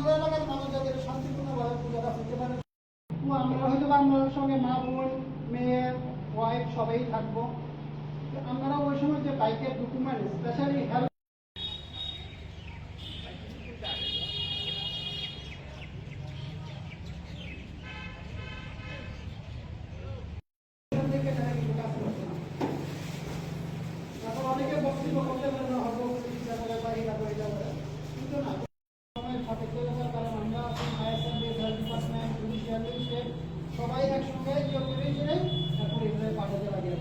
আপনাদের এলাকার মানুষ যাদের শান্তিপূর্ণভাবে পূজাটা হতে পারে। আমরা হয়তো বা সঙ্গে মা বোন মেয়ে ওয়াইফ সবাই থাকব। আপনারা ওই সময় যে বাইকের ডকুমেন্ট স্পেশালি হেল্প অনেকে বক্তব্য করতে পারে হয়তো কিন্তু না সময়ের সাপেক্ষ ব্যাপার কারণ আমরা আছি ISM health department judicial magistrate সবাই একসঙ্গে যোগ বিবেচনে তারপর এগুলো পাঠাতে লাগে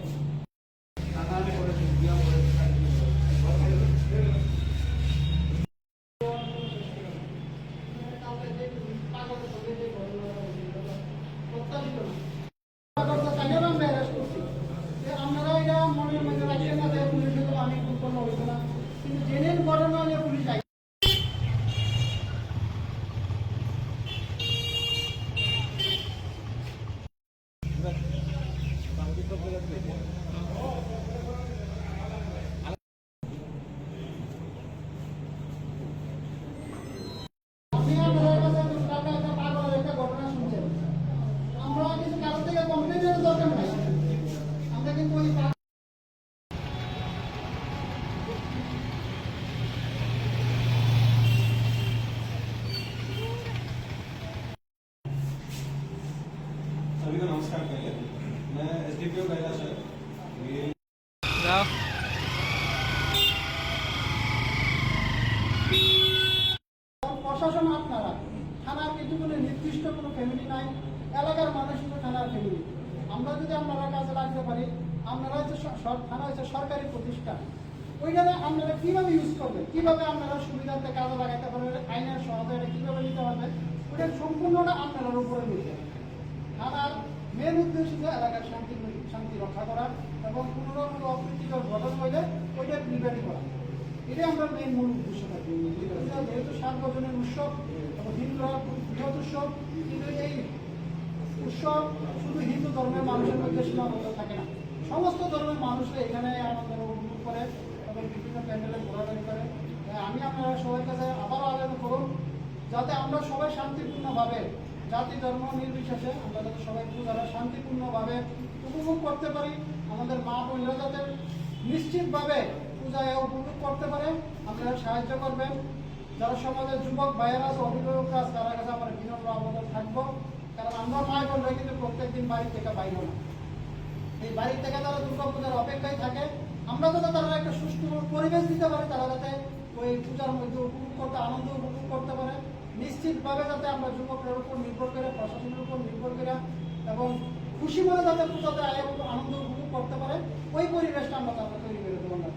প্রত্যাশিত না কথা তাইলে আমরা arrest করছি। যে আপনারা এটা মনের মধ্যে রাখছেন না যে পুলিশ হয়তো আমি খুব কোনো হইতো না। কিন্তু জেনে ঘটনা হলে পুলিশ আই আপনি আপনাদের কাছে একটা টাকা একটা পাগলের একটা ঘটনা শুনছেন আমরা কিছু কারোর থেকে কমপ্লেনের দরকার নাই আমরা কিন্তু ওই পা- सभी को नमस्कार पहले मैं S D P O Kailash है ये প্রশাসন আপনারা থানার কিছু কোনো নির্দিষ্ট কোনো ফ্যামিলি নাই এলাকার মানুষ কিন্তু থানার ফ্যামিলি আমরা যদি আপনারা কাজে লাগতে পারি আপনারা হচ্ছে স- সর- থানা হচ্ছে সরকারি প্রতিষ্ঠান ওইখানে আপনারা কীভাবে ইউজ করবেন কীভাবে আপনারা সুবিধাতে কাজে লাগাতে পারবেন আইনের সহায়তা কীভাবে নিতে পারবেন ওটা সম্পূর্ণটা আপনার উপরে নিতে থানার মেন উদ্দেশ্য যে এলাকার শান্তি শান্তি রক্ষা করা এবং কোনো রকম অপ্রীতিকর ঘটনা হইলে ওইটা প্রিভেন্ট করা। এটাই আমরা মেন মূল উদ্দেশ্য থাকি। যেহেতু সার্বজনীন উৎসব, এবং হিন্দুরা খুব বৃহৎ উৎসব, কিন্তু এই উৎসব শুধু হিন্দু ধর্মের মানুষের মধ্যে সীমাবদ্ধ থাকে না। সমস্ত ধর্মের মানুষরা এখানে আনন্দ উপভোগ করে, এবং বিভিন্ন প্যান্ডেলে ঘোরাঘুরি করে। আমি আপনারা সবার কাছে আবারও আবেদন করুন, যাতে আমরা সবাই শান্তিপূর্ণভাবে জাতি, ধর্ম, নির্বিশেষে আমরা যাতে সবাই পূজারা শান্তিপূর্ণভাবে উপভোগ করতে পারি, আমাদের মা বোনরা যাতে নিশ্চিতভাবে পূজায় উপভোগ করতে পারে আপনারা সাহায্য করবেন। যারা সমাজের যুবক, ভাইয়েরা আছে, অভিভাবকরা আছে তারা কাছে আমরা বিনম্র আবেদন থাকব। কারণ আমরা মায় বোনরা কিন্তু প্রত্যেকদিন বাড়ি থেকে বাইর না। এই বাড়ি থেকে তারা দুর্গা পূজার অপেক্ষায় থাকে, আমরা যাতে তারা একটা সুষ্ঠু পরিবেশ দিতে পারি, তারা যাতে ওই পূজার মধ্যে উপভোগ করতে, আনন্দ উপভোগ করতে পারে। নিশ্চিতভাবে যাতে আমরা যুবকের উপর নির্ভর করে, প্রশাসনের উপর নির্ভর করে এবং খুশি মনে যাতে পূজাতে আয় আনন্দ উপভোগ করতে পারে, ওই পরিবেশটা আমরা তাদের তৈরি করে দেবো। না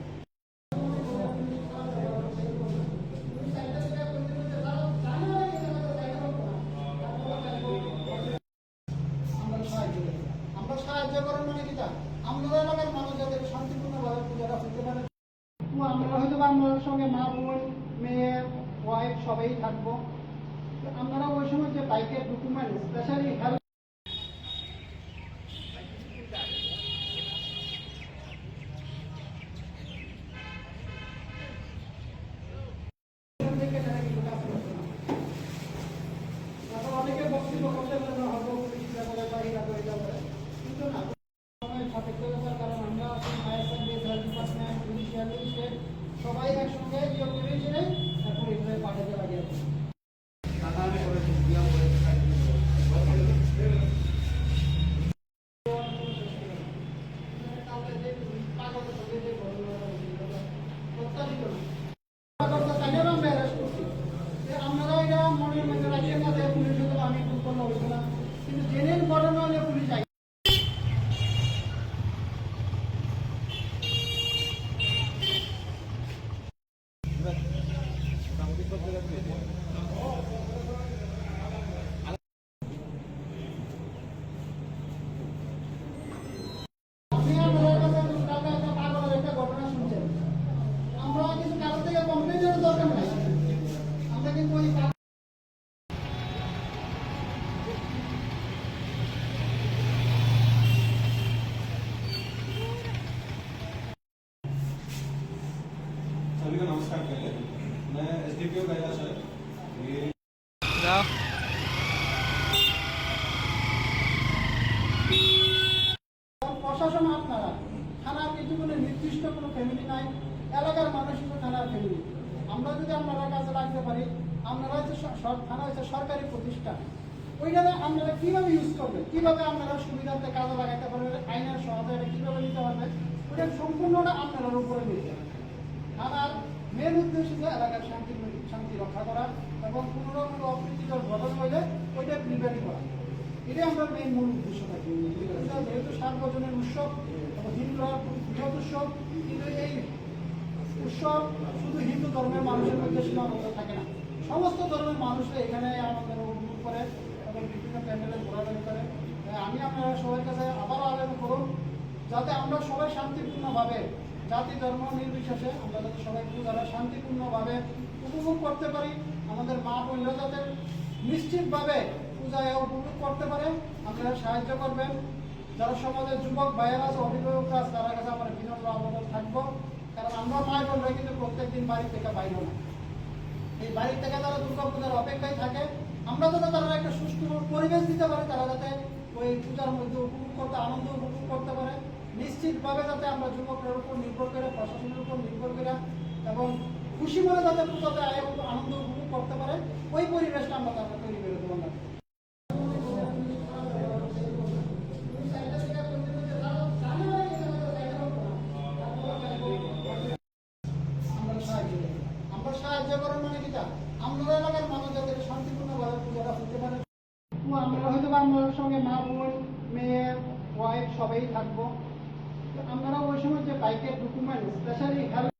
আমরা সাহায্য করি। আমরা সাহায্য করার মানে কিটা আমাদের এলাকার মানুষ যাদের শান্তিপূর্ণভাবে পূজাটা পারে। আমরা হয়তো আপনাদের সঙ্গে মা বোন, মেয়ে ওয়াইফ সবাই থাকব। তো আপনারা ওই সরকারি প্রতিষ্ঠান ওইখানে আপনারা কীভাবে ইউজ করবেন? কীভাবে আপনারা সুবিধাতে কাজে লাগাতে পারবেন? আইনের সহায়তা কীভাবে নিতে পারবেন? ওটা সম্পূর্ণটা আপনার উপরে নিতে থানার মেন উদ্দেশ্য যে এলাকার শান্তি শান্তি রক্ষা করা এবং কোনো রকম অপ্রীতিকর ঘটনা হলে ওইটা প্রিভেন্ট করা। এটাই আমরা মেন মূল উদ্দেশ্য থাকি। যেহেতু সার্বজনীন উৎসব হিন্দুরা বৃহৎ উৎসব, কিন্তু এই উৎসব শুধু হিন্দু ধর্মের মানুষের মধ্যে সীমাবদ্ধ থাকে না। সমস্ত ধর্মের মানুষরা এখানে আমাদের উপভোগ করে এবং বিভিন্ন প্যান্ডেলে ঘোরাঘুরি করে তাই আমি আপনারা সবার কাছে আবারও আবেদন করুন, যাতে আমরা সবাই শান্তিপূর্ণভাবে জাতি ধর্ম নির্বিশেষে আমরা যাতে সবাই পূজারা শান্তিপূর্ণভাবে উপভোগ করতে পারি, আমাদের মা বোনরা যাতে নিশ্চিতভাবে পূজায় উপভোগ করতে পারে, আপনারা সাহায্য করবেন। যারা সমাজের যুবক ভাইয়েরা আছে অভিভাবক আছে তারা কাছে আমরা বিনম্র আবেদন থাকব। কারণ আমরা মা বোনরা কিন্তু প্রত্যেকদিন বাড়ি থেকে বাইরে না। এই বাড়ি থেকে তারা দুর্গা পূজার অপেক্ষায় থাকে, আমরা যাতে তারা একটা সুষ্ঠু পরিবেশ দিতে পারে, তারা যাতে ওই পূজার মধ্যে উপভোগ করতে, আনন্দ উপভোগ করতে পারে। নিশ্চিতভাবে যাতে আমরা যুবকদের উপর নির্ভর করে, প্রশাসনের উপর নির্ভর করে এবং খুশি মনে যাতে পূজাতে আয় আনন্দ উপভোগ করতে পারে, ওই পরিবেশটা আমরা তাদের তৈরি করে দেবো না আমরা সাহায্য করার মানে? আমরা এলাকার মানুষ যাতে শান্তিপূর্ণভাবে পূজাটা হতে পারে। আমরা সঙ্গে মা, বোন, মেয়ে ওয়াইফ সবাই থাকব। আপনারা ওই সময় যে বাইকের ডকুমেন্ট স্পেশালি হেল্প